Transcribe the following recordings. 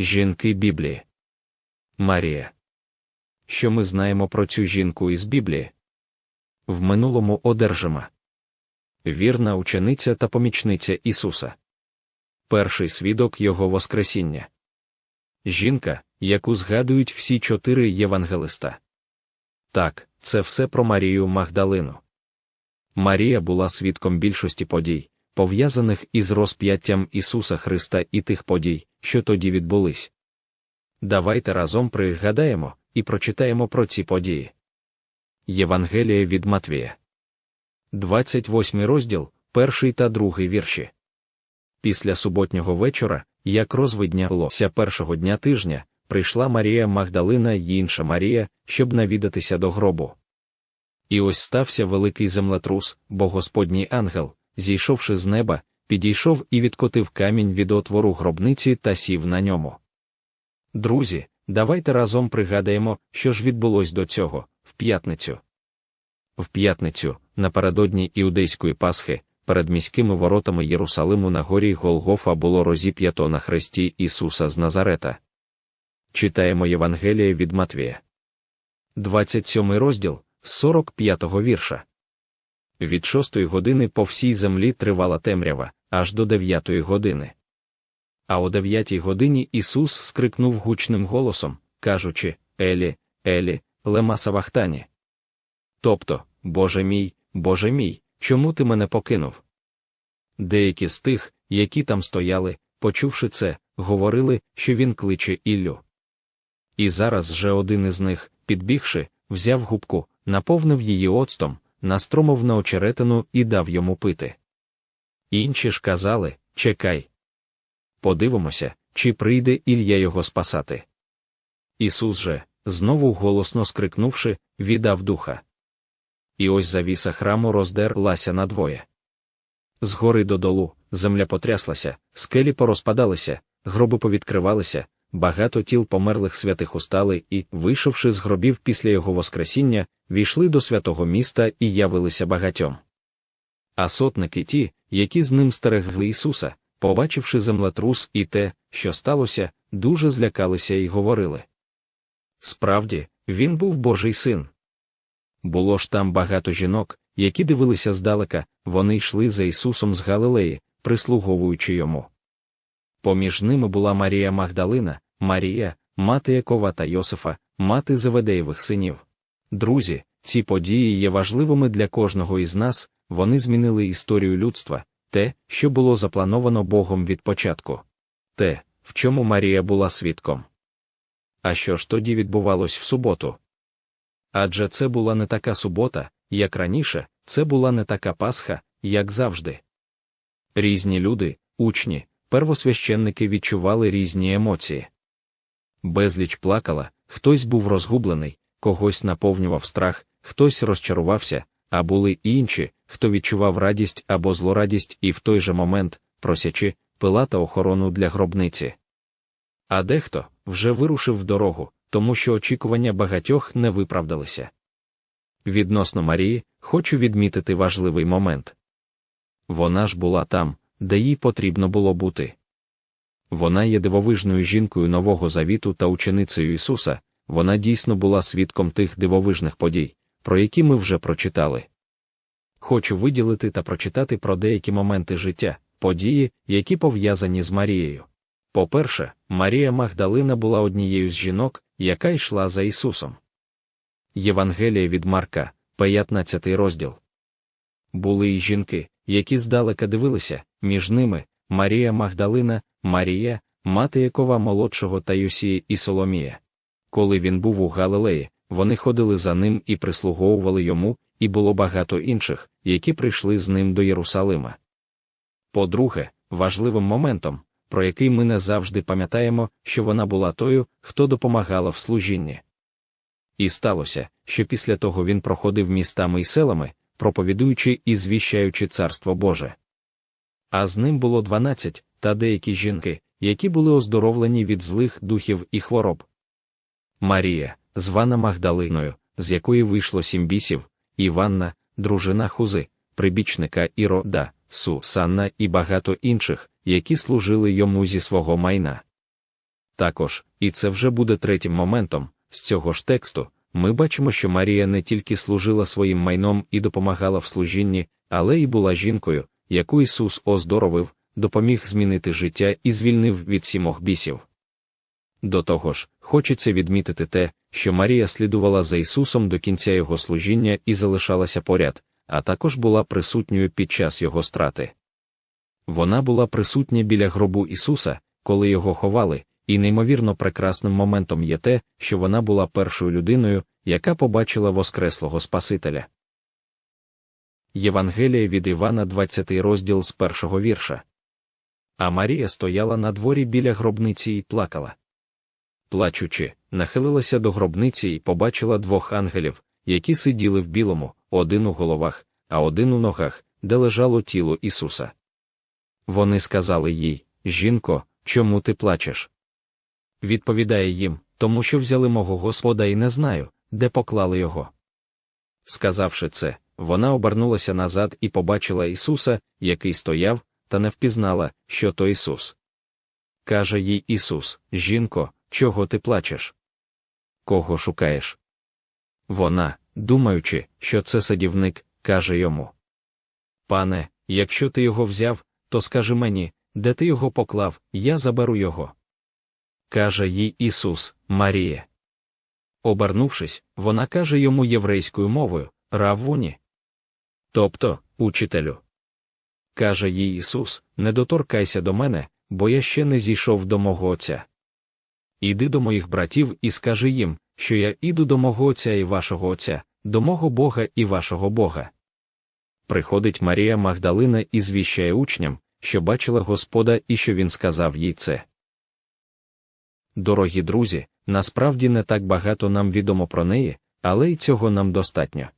Жінки Біблії. Марія. Що ми знаємо про цю жінку із Біблії? В минулому одержима. Вірна учениця та помічниця Ісуса. Перший свідок Його Воскресіння. Жінка, яку згадують всі чотири євангелиста. Так, це все про Марію Магдалину. Марія була свідком більшості подій, пов'язаних із розп'яттям Ісуса Христа і тих подій, що тоді відбулись. Давайте разом пригадаємо і прочитаємо про ці події. Євангелія від Матвія. 28 розділ, перший та другий вірші. Після суботнього вечора, як розвиднялося першого дня тижня, прийшла Марія Магдалина й інша Марія, щоб навідатися до гробу. І ось стався великий землетрус, бо Господній ангел, зійшовши з неба, підійшов і відкотив камінь від отвору гробниці та сів на ньому. Друзі, давайте разом пригадаємо, що ж відбулось до цього, в п'ятницю. В п'ятницю, напередодні іудейської Пасхи, перед міськими воротами Єрусалиму на горі Голгофа було розіп'ято на хресті Ісуса з Назарета. Читаємо Євангеліє від Матвія. 27 розділ, з 45 вірша. Від шостої години по всій землі тривала темрява, аж до дев'ятої години. А о дев'ятій годині Ісус скрикнув гучним голосом, кажучи Елі, Елі, лема савахтані. Тобто, Боже мій, Боже мій, чому ти мене покинув? Деякі з тих, які там стояли, почувши це, говорили, що він кличе Іллю. І зараз же один із них, підбігши, взяв губку, наповнив її оцтом, настромив на очеретину і дав йому пити. Інші ж казали Чекай. Подивимося, чи прийде Ілля його спасати. Ісус же, знову голосно скрикнувши, віддав духа. І ось завіса храму роздерлася надвоє. Згори додолу, земля потряслася, скелі порозпадалися, гроби повідкривалися, багато тіл померлих святих устали і, вийшовши з гробів після його Воскресіння, війшли до святого міста і явилися багатьом. А сотники ті, які з ним стерегли Ісуса, побачивши землетрус і те, що сталося, дуже злякалися і говорили. Справді, він був Божий син. Було ж там багато жінок, які дивилися здалека, вони йшли за Ісусом з Галилеї, прислуговуючи йому. Поміж ними була Марія Магдалина, Марія, мати Якова та Йосифа, мати Заведеєвих синів. Друзі, ці події є важливими для кожного із нас, вони змінили історію людства, те, що було заплановано Богом від початку, те, в чому Марія була свідком. А що ж тоді відбувалось в суботу? Адже це була не така субота, як раніше, це була не така Пасха, як завжди. Різні люди, учні, первосвященники відчували різні емоції. Безліч плакала, хтось був розгублений, когось наповнював страх, хтось розчарувався, а були інші, хто відчував радість або злорадість і в той же момент, просячи, пилата охорону для гробниці. А дехто вже вирушив в дорогу, тому що очікування багатьох не виправдалися. Відносно Марії, хочу відмітити важливий момент. Вона ж була там, де їй потрібно було бути. Вона є дивовижною жінкою Нового Завіту та ученицею Ісуса, вона дійсно була свідком тих дивовижних подій, про які ми вже прочитали. Хочу виділити та прочитати про деякі моменти життя, події, які пов'язані з Марією. По-перше, Марія Магдалина була однією з жінок, яка йшла за Ісусом. Євангелія від Марка, 15 розділ. Були й жінки, які здалека дивилися, між ними Марія Магдалина, Марія, мати Якова молодшого та Юсії і Соломія. Коли він був у Галилеї, вони ходили за ним і прислуговували йому, і було багато інших, які прийшли з ним до Єрусалима. По-друге, важливим моментом, про який ми не завжди пам'ятаємо, що вона була тою, хто допомагала в служінні. І сталося, що після того він проходив містами і селами, проповідуючи і звіщаючи царство Боже. А з ним було дванадцять, та деякі жінки, які були оздоровлені від злих духів і хвороб. Марія, звана Магдалиною, з якої вийшло сім бісів, Іванна, дружина Хузи, прибічника Ірода, Сусанна і багато інших, які служили йому зі свого майна. Також, і це вже буде третім моментом, з цього ж тексту, ми бачимо, що Марія не тільки служила своїм майном і допомагала в служінні, але й була жінкою, яку Ісус оздоровив, допоміг змінити життя і звільнив від сімох бісів. До того ж, хочеться відмітити те, що Марія слідувала за Ісусом до кінця Його служіння і залишалася поряд, а також була присутньою під час Його страти. Вона була присутня біля гробу Ісуса, коли його ховали, і неймовірно прекрасним моментом є те, що вона була першою людиною, яка побачила Воскреслого Спасителя. Євангелія від Івана, 20 розділ з першого вірша. А Марія стояла на дворі біля гробниці і плакала. Плачучи, нахилилася до гробниці і побачила двох ангелів, які сиділи в білому, один у головах, а один у ногах, де лежало тіло Ісуса. Вони сказали їй Жінко, чому ти плачеш? Відповідає їм, тому що взяли мого Господа і не знаю, де поклали його. Сказавши це, вона обернулася назад і побачила Ісуса, який стояв, та не впізнала, що то Ісус. Каже їй Ісус: Жінко, чого ти плачеш? Кого шукаєш? Вона, думаючи, що це садівник, каже йому: Пане, якщо ти його взяв, то скажи мені, де ти його поклав, я заберу його. Каже їй Ісус, Маріє. Обернувшись, вона каже йому єврейською мовою Равуні. Тобто, учителю. Каже їй Ісус: Не доторкайся до мене, бо я ще не зійшов до мого Отця. Іди до моїх братів і скажи їм, що я іду до мого Отця і вашого Отця, до мого Бога і вашого Бога. Приходить Марія Магдалина і звіщає учням, що бачила Господа і що він сказав їй це. Дорогі друзі, насправді не так багато нам відомо про неї, але й цього нам достатньо.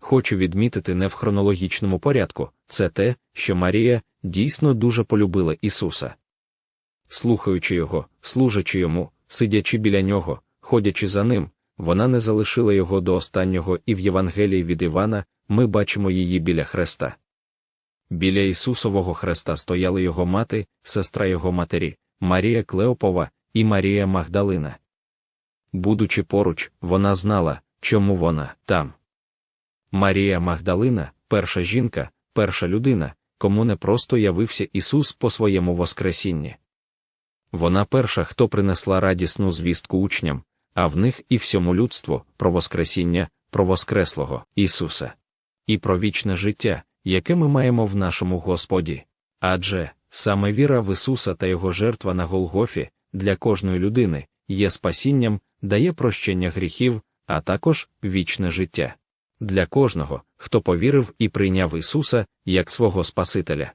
Хочу відмітити не в хронологічному порядку це те, що Марія дійсно дуже полюбила Ісуса. Слухаючи його, служачи йому, сидячи біля нього, ходячи за ним, вона не залишила його до останнього, і в Євангелії від Івана ми бачимо її біля хреста. Біля Ісусового хреста стояли його мати, сестра його матері, Марія Клеопова і Марія Магдалина. Будучи поруч, вона знала, чому вона там. Марія Магдалина, перша жінка, перша людина, кому не просто явився Ісус по своєму Воскресінні. Вона перша, хто принесла радісну звістку учням, а в них і всьому людству про Воскресіння, про Воскреслого Ісуса і про вічне життя, яке ми маємо в нашому Господі. Адже саме віра в Ісуса та Його жертва на Голгофі для кожної людини є спасінням, дає прощення гріхів, а також вічне життя. Для кожного, хто повірив і прийняв Ісуса як свого Спасителя.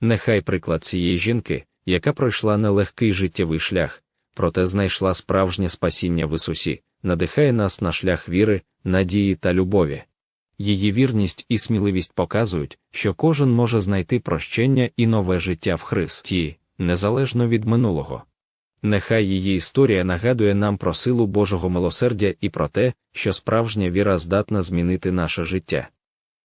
Нехай приклад цієї жінки, яка пройшла нелегкий життєвий шлях, проте знайшла справжнє спасіння в Ісусі, надихає нас на шлях віри, надії та любові. Її вірність і сміливість показують, що кожен може знайти прощення і нове життя в Христі, незалежно від минулого. Нехай її історія нагадує нам про силу Божого милосердя і про те, що справжня віра здатна змінити наше життя.